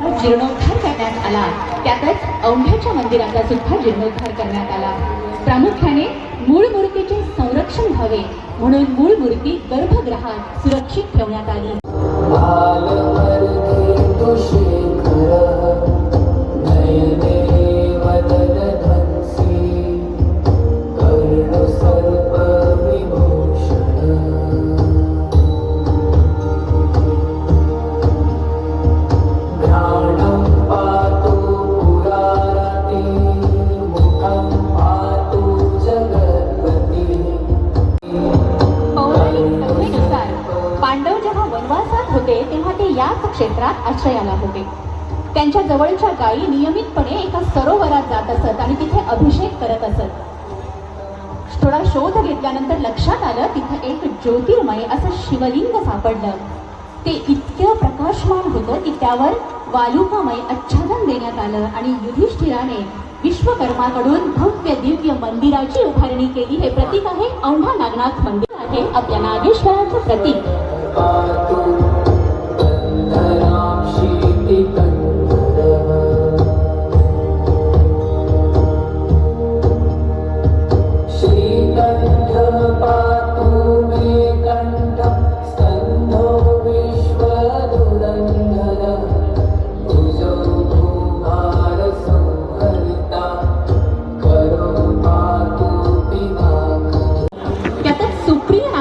जीर्णोद्धार करण्यात आला. त्यातच औंढ्याच्या मंदिराचा सुद्धा जीर्णोद्धार करण्यात आला. प्रामुख्याने मूळ मूर्तीचे संरक्षण व्हावे म्हणून मूळ मूर्ती गर्भगृहात सुरक्षित ठेवण्यात आली. क्षेत्रात आश्रयाला होते. त्यांच्या जवळच्या गायी नियमितपणे एका सरोवरात जात असत आणि तिथे अभिषेक करत असत. थोडा शोध घेतल्यानंतर लक्षात आलं तिथं एक ज्योतिर्मय असं शिवलिंग सापडलं. ते इतकं प्रकाशमान होतं की त्यावर वालुकामय आच्छादन देण्यात आलं आणि युधिष्ठिराने विश्वकर्माकडून भव्य दिव्य मंदिराची उभारणी केली. हे प्रतीक आहे औंढा नागनाथ मंदिर आहे आपल्या नागेश्वराचं प्रतीक.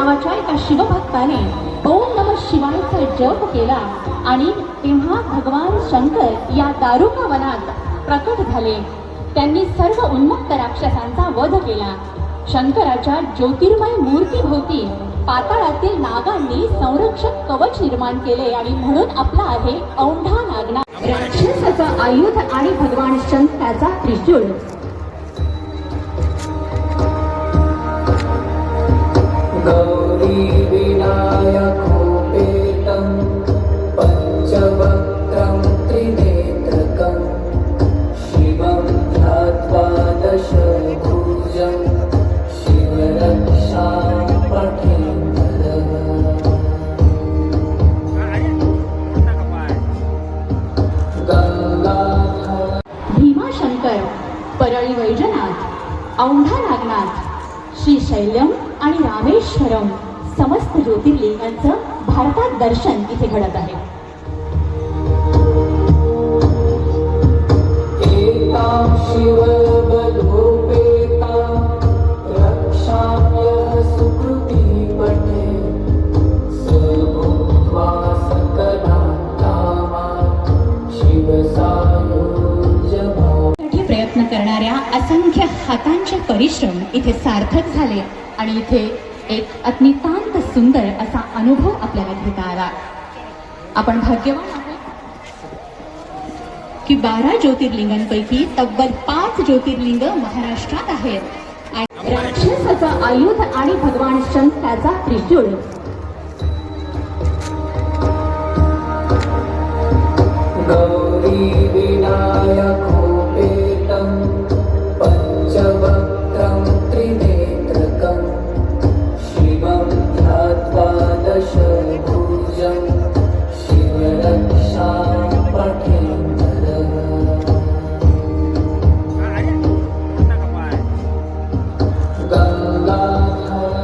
नावाच्या एका शिवभक्ताने ओम नम शिवायचा जप केला. आणि तेव्हा भगवान शंकर या दारुका वनात प्रकट झाले. त्यांनी सर्व उन्मत्त राक्षसांचा वध केला. शंकराच्या ज्योतिर्मय मूर्तीभोवती पाताळातील नागांनी संरक्षक कवच निर्माण केले आणि म्हणून आपला आहे औंढा नागना राक्षसाचं आयुध आणि भगवान शंकराचा त्रिशूळ. परळी वैजनाथ औंढा नागनाथ श्री शैल्यम आणि रामेश्वरम समस्त ज्योतिर्लिंगांचं भारतात दर्शन इथे घडत आहे. एतां असंख्य हातांचे परिश्रम इथे सार्थक झाले आणि इथे एक अतितांत सुंदर असा अनुभव आपल्याला घेता आला. आपण भाग्यवान आहोत की बारा ज्योतिर्लिंगांपैकी तब्बल पाच ज्योतिर्लिंग महाराष्ट्रात आहेत. आणि राक्षसाचं आयुध आणि भगवान शंकराचा त्रिशूळ